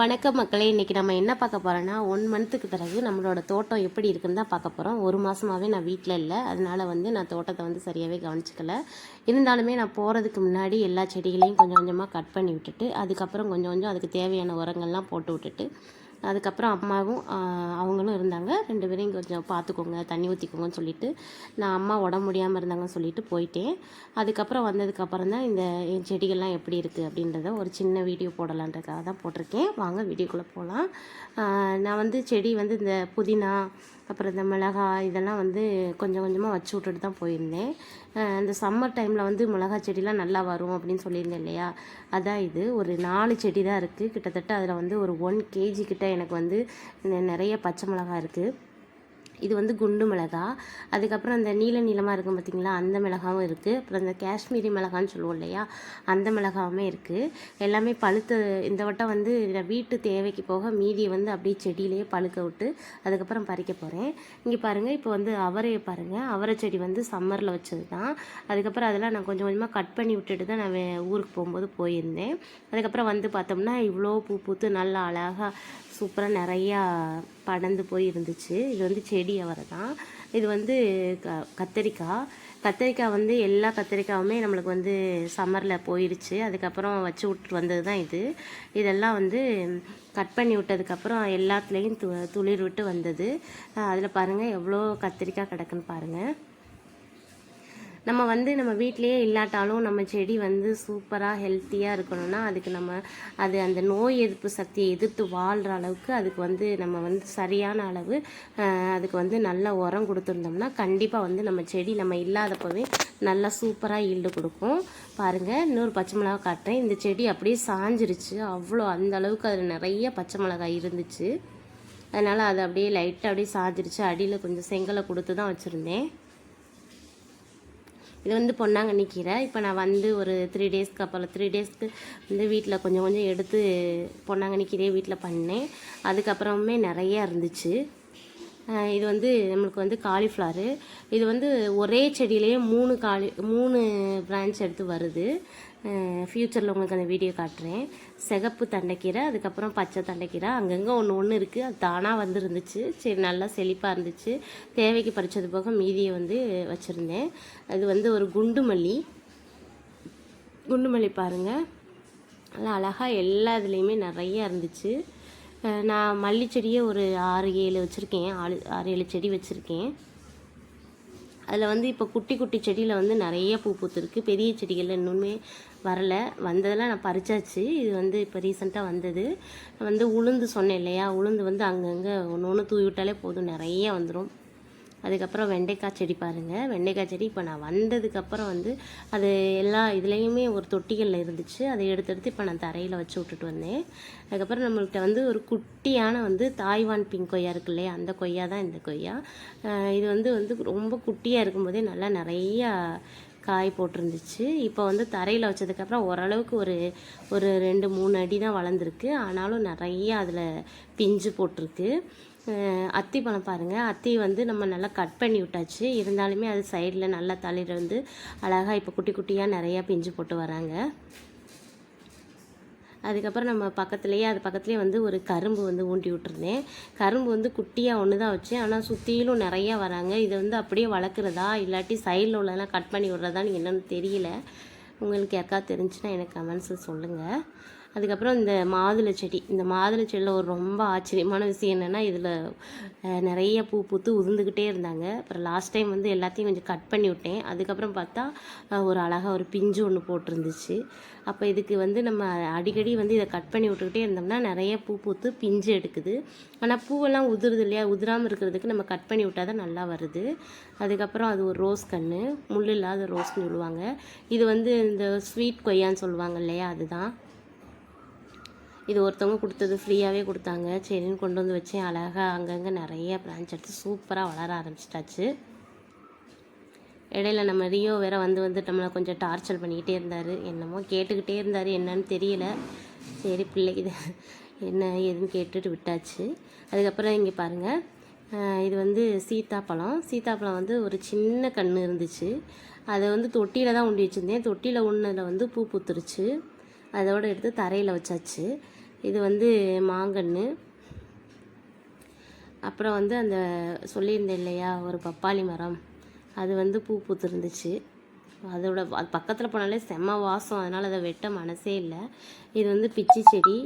வணக்கம் மக்களே இன்றைக்கி நம்ம என்ன பார்க்க போகிறோன்னா ஒன் மந்த்துக்கு பிறகு நம்மளோட தோட்டம் எப்படி இருக்குன்னு தான் பார்க்க போகிறோம் ஒரு மாதமாகவே நான் வீட்டில் இல்லை. அதனால் வந்து நான் தோட்டத்தை வந்து சரியாகவே கவனிச்சிக்கல. இருந்தாலுமே நான் போகிறதுக்கு முன்னாடி எல்லா செடிகளையும் கொஞ்சம் கொஞ்சமாக கட் பண்ணி விட்டுட்டு அதுக்கப்புறம் கொஞ்சம் கொஞ்சம் அதுக்கு தேவையான உரங்கள்லாம் போட்டு விட்டுட்டு அதுக்கப்புறம் அம்மாவும் அவங்களும் இருந்தாங்க. ரெண்டு பேரையும் கொஞ்சம் பார்த்துக்கோங்க தண்ணி ஊற்றிக்கோங்கன்னு சொல்லிட்டு நான் அம்மா உடம்பு முடியாமல் இருந்தாங்கன்னு சொல்லிட்டு போயிட்டேன். அதுக்கப்புறம் வந்ததுக்கப்புறம் தான் இந்த என் செடிகள்லாம் எப்படி இருக்குது அப்படின்றத ஒரு சின்ன வீடியோ போடலான்றதுக்காக தான் போட்டிருக்கேன். வாங்க வீடியோக்குள்ளே போகலாம் நான் வந்து செடி வந்து இந்த புதினா அப்புறம் இந்த மிளகாய் இதெல்லாம் வந்து கொஞ்சம் கொஞ்சமாக வச்சு விட்டுட்டு தான் போயிருந்தேன். இந்த சம்மர் டைமில் வந்து மிளகா செடிலாம் நல்லா வரும் அப்படின்னு சொல்லியிருந்தேன் இல்லையா? அதான் இது. ஒரு நாலு செடி தான் இருக்குது கிட்டத்தட்ட அதில் வந்து ஒரு ஒன் கேஜி கிட்ட எனக்கு வந்து நிறைய பச்சை மிளகா இருக்குது இது வந்து குண்டு மிளகா. அதுக்கப்புறம் அந்த நீல நீளமாக இருக்கும் பார்த்திங்களா அந்த மிளகாவும் இருக்குது அப்புறம் இந்த காஷ்மீரி மிளகான்னு சொல்லுவோம் இல்லையா? அந்த மிளகாவுமே இருக்குது எல்லாமே பழுத்து இந்த வட்டம் வந்து வீட்டு தேவைக்கு போக மீதியை வந்து அப்படியே செடியிலேயே பழுக்க விட்டு அதுக்கப்புறம் பறிக்க போகிறேன் இங்கே பாருங்கள் இப்போ வந்து அவரையை பாருங்கள் அவரை செடி வந்து சம்மரில் வச்சது தான் அதுக்கப்புறம் அதெல்லாம் நான் கொஞ்சம் கொஞ்சமாக கட் பண்ணி விட்டுட்டு தான் நான் வே- ஊருக்கு போகும்போது போயிருந்தேன். அதுக்கப்புறம் வந்து பார்த்தோம்னா இவ்வளோ பூ பூத்து நல்லா அழகாக சூப்பராக நிறையா படர்ந்து போய் இருந்துச்சு. இது வந்து செடி அவரை தான். இது வந்து க கத்தரிக்காய். கத்தரிக்காய் வந்து எல்லா கத்தரிக்காயுமே நம்மளுக்கு வந்து சம்மரில் போயிடுச்சு அதுக்கப்புறம் வச்சு விட்டு வந்தது தான் இது. இதெல்லாம் வந்து கட் பண்ணி விட்டதுக்கப்புறம் எல்லாத்துலேயும் து துளிர் விட்டு வந்தது. அதில் பாருங்கள் எவ்வளோ கத்திரிக்காய் கிடக்குன்னு பாருங்கள் நம்ம வந்து நம்ம வீட்லேயே இல்லாட்டாலும் நம்ம செடி வந்து சூப்பராக ஹெல்த்தியாக இருக்கணும்னா அதுக்கு நம்ம அது அந்த நோய் எதிர்ப்பு சக்தியை எதிர்த்து வாழ்கிற அளவுக்கு அதுக்கு வந்து நம்ம வந்து சரியான அளவு அதுக்கு வந்து நல்ல உரம் கொடுத்துருந்தோம்னா கண்டிப்பாக வந்து நம்ம செடி நம்ம இல்லாதப்பவே நல்லா சூப்பராக ஈல்டு கொடுக்கும். பாருங்கள் இன்னொரு பச்சை மிளகா காட்டுறேன். இந்த செடி அப்படியே சாஞ்சிருச்சு. அவ்வளோ அந்த அளவுக்கு அதில் நிறைய பச்சை மிளகாய் இருந்துச்சு. அதனால் அது அப்படியே லைட்டாக அப்படியே சாஞ்சிருச்சு. அடியில் கொஞ்சம் செங்கலை கொடுத்து தான் வச்சுருந்தேன். இது வந்து பொன்னாங்கண்ணி கீரை. இப்போ நான் வந்து ஒரு த்ரீ டேஸ்க்கு அப்புறம் த்ரீ டேஸ்க்கு வந்து வீட்டில் கொஞ்சம் கொஞ்சம் எடுத்து பொன்னாங்கண்ணி கீரையை வீட்டில் பண்ணேன். அதுக்கப்புறமே நிறையா இருந்துச்சு. இது வந்து நம்மளுக்கு வந்து காலிஃப்ளவரு இது வந்து ஒரே செடியிலேயே மூணு காலி மூணு பிரான்ச் எடுத்து வருது. ஃப்யூச்சரில் உங்களுக்கு அந்த வீடியோ காட்டுறேன். சிகப்பு தண்டைக்கீரை அதுக்கப்புறம் பச்சை தண்டைக்கீரை அங்கங்கே ஒன்று ஒன்று இருக்குது அது தானாக வந்துருந்துச்சு. சரி நல்லா செழிப்பாக இருந்துச்சு. தேவைக்கு பறிச்சது போக மீதியை வந்து வச்சுருந்தேன். அது வந்து ஒரு குண்டு மல்லி குண்டு மல்லி பாருங்கள் நல்லா அழகாக எல்லா இதுலேயுமே நிறையா இருந்துச்சு. நான் மல்லிச்செடியே ஒரு ஆறு ஏழு வச்சுருக்கேன். ஆறு ஆறு ஏழு செடி வச்சுருக்கேன். அதில் வந்து இப்போ குட்டி குட்டி செடியில் வந்து நிறைய பூ பூத்துருக்கு. பெரிய செடிகள் இன்னுமே வரல. வந்ததெல்லாம் நான் பறிச்சாச்சு. இது வந்து இப்போ ரீசெண்டாக வந்தது. வந்து உளுந்து சொன்னேன் இல்லையா? உளுந்து வந்து அங்கங்கே ஒன்று ஒன்று தூவி விட்டாலே போதும். நிறைய வந்துடும் அதுக்கப்புறம் வெண்டைக்காய் செடி பாருங்கள் வெண்டைக்காய் செடி இப்போ நான் வந்ததுக்கப்புறம் வந்து அது எல்லா இதுலேயுமே ஒரு தொட்டிகளில் இருந்துச்சு. அதை எடுத்து எடுத்து இப்போ நான் தரையில் வச்சு விட்டுட்டு வந்தேன். அதுக்கப்புறம் நம்மள்கிட்ட வந்து ஒரு குட்டியான வந்து தாய்வான் பிங்க் கொய்யா இருக்கு இல்லையா? அந்த கொய்யா தான் இந்த கொய்யா. இது வந்து வந்து ரொம்ப குட்டியாக இருக்கும்போதே நல்லா நிறையா காய் போட்டிருந்துச்சு. இப்போ வந்து தரையில் வச்சதுக்கப்புறம் ஓரளவுக்கு ஒரு ஒரு ரெண்டு மூணு அடி தான் வளர்ந்துருக்கு. ஆனாலும் நிறைய அதில் பிஞ்சு போட்டிருக்கு. அத்தி பழம் பாருங்கள் அத்தி வந்து நம்ம நல்லா கட் பண்ணி விட்டாச்சு. இருந்தாலுமே அது சைடில் நல்லா தளிர் வந்து அழகாக இப்போ குட்டி குட்டியாக நிறையா பிஞ்சு போட்டு வராங்க. அதுக்கப்புறம் நம்ம பக்கத்துலேயே அது பக்கத்துலேயே வந்து ஒரு கரும்பு வந்து ஊண்டி விட்டுருந்தேன். கரும்பு வந்து குட்டியாக ஒன்று தான் வச்சேன். ஆனால் சுற்றிலும் நிறையா வராங்க. இதை வந்து அப்படியே வளர்க்குறதா இல்லாட்டி சைடில் உள்ளதெல்லாம் கட் பண்ணி விட்றதான்னு என்னென்னு தெரியல. உங்களுக்கு யாருக்கா தெரிஞ்சுன்னா எனக்கு கமெண்ட்ஸில் சொல்லுங்கள் அதுக்கப்புறம் இந்த மாதுளை செடி. இந்த மாதுளை செடியில் ஒரு ரொம்ப ஆச்சரியமான விஷயம் என்னென்னா இதில் நிறைய பூ பூத்து உதிர்ந்துக்கிட்டே இருந்தாங்க. அப்புறம் லாஸ்ட் டைம் வந்து எல்லாத்தையும் கொஞ்சம் கட் பண்ணி விட்டேன். அதுக்கப்புறம் பார்த்தா ஒரு அழகாக ஒரு பிஞ்சு ஒன்று போட்டிருந்துச்சு. அப்போ இதுக்கு வந்து நம்ம அடிக்கடி வந்து இதை கட் பண்ணி விட்டுக்கிட்டே இருந்தோம்னா நிறைய பூ பூத்து பிஞ்சு எடுக்குது. ஆனால் பூவெல்லாம் உதிருது இல்லையா? உதிராமல் இருக்கிறதுக்கு நம்ம கட் பண்ணி விட்டால் தான் நல்லா வருது. அதுக்கப்புறம் அது ஒரு ரோஸ் கன்று முள் இல்லாத ரோஸ்னு சொல்லுவாங்க. இது வந்து இந்த ஸ்வீட் கொய்யான்னு சொல்லுவாங்க இல்லையா? அதுதான். இது ஒருத்தவங்க கொடுத்தது ஃப்ரீயாகவே கொடுத்தாங்க. சரின்னு கொண்டு வந்து வச்சேன் அழகாக அங்கங்கே நிறைய பிரான்ச் எடுத்து சூப்பராக வளர ஆரம்பிச்சிட்டாச்சு. இடையில நம்ம ரியோ வேற வந்து வந்து நம்மளை கொஞ்சம் டார்ச்சர் பண்ணிக்கிட்டே இருந்தார். என்னமோ கேட்டுக்கிட்டே இருந்தார். என்னன்னு தெரியல. சரி பிள்ளைக்கு இது என்ன ஏதுன்னு கேட்டுட்டு விட்டாச்சு. அதுக்கப்புறம் இங்கே பாருங்கள் இது வந்து சீத்தாப்பழம். சீத்தாப்பழம் வந்து ஒரு சின்ன கன்று இருந்துச்சு. அதை வந்து தொட்டியில் தான் உண்டி வச்சுருந்தேன். தொட்டியில் உண்ணதில் வந்து பூ பூத்துருச்சு. அதோடு எடுத்து தரையில் வச்சாச்சு. இது வந்து மாங்கன்று அப்புறம் வந்து அந்த சொல்லியிருந்தேன் இல்லையா ஒரு பப்பாளி மரம். அது வந்து பூ பூத்துருந்துச்சு. அதோட அது பக்கத்தில் போனாலே செம்ம வாசம். அதனால் அதை வெட்ட மனசே இல்லை. இது வந்து பிச்சி செடி.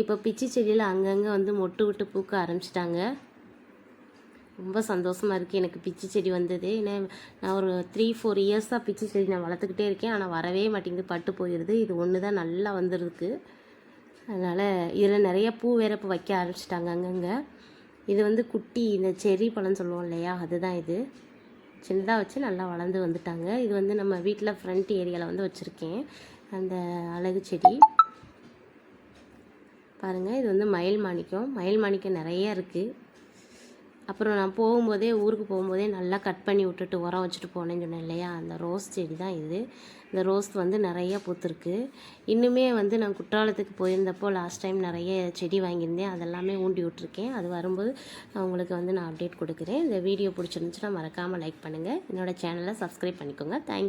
இப்போ பிச்சி செடியில் அங்கங்கே வந்து மொட்டு விட்டு பூக்க ஆரம்பிச்சிட்டாங்க. ரொம்ப சந்தோஷமாக இருக்குது எனக்கு பிச்சி செடி வந்தது. ஏன்னா நான் ஒரு த்ரீ ஃபோர் இயர்ஸாக பிச்சி செடி நான் வளர்த்துக்கிட்டே இருக்கேன். ஆனால் வரவே மாட்டேங்குது. பட்டு போயிடுது இது ஒன்று தான் நல்லா வந்துருக்கு. அதனால் இதில் நிறைய பூ வேற இப்போ வைக்க ஆரம்பிச்சிட்டாங்க அங்கங்கே. இது வந்து குட்டி இந்த செரி பழம் சொல்லுவோம் இல்லையா? அதுதான் இது. சின்னதாக வச்சு நல்லா வளர்ந்து வந்துட்டாங்க. இது வந்து நம்ம வீட்டில் ஃப்ரண்ட் ஏரியாவில் வந்து வச்சுருக்கேன். அந்த அழகு செடி. பாருங்கள் இது வந்து மயில் மாணிக்கம். மயில் மாணிக்கம் நிறைய இருக்குது அப்புறம் நான் போகும்போதே ஊருக்கு போகும்போதே நல்லா கட் பண்ணி விட்டுட்டு உரம் வச்சுட்டு போனேன்னு சொன்னேன் இல்லையா? அந்த ரோஸ் செடி தான் இது. இந்த ரோஸ் வந்து நிறைய பூத்துருக்கு. இன்னுமே வந்து நான் குற்றாலத்துக்கு போயிருந்தப்போ லாஸ்ட் டைம் நிறைய செடி வாங்கியிருந்தேன். அதெல்லாமே ஊண்டி விட்ருக்கேன் அது வரும்போது நான் உங்களுக்கு வந்து நான் அப்டேட் கொடுக்குறேன். இந்த வீடியோ பிடிச்சிருந்துச்சுன்னா மறக்காமல் லைக் பண்ணுங்கள் என்னோடய சேனலை சப்ஸ்கிரைப் பண்ணிக்கோங்க. தேங்க்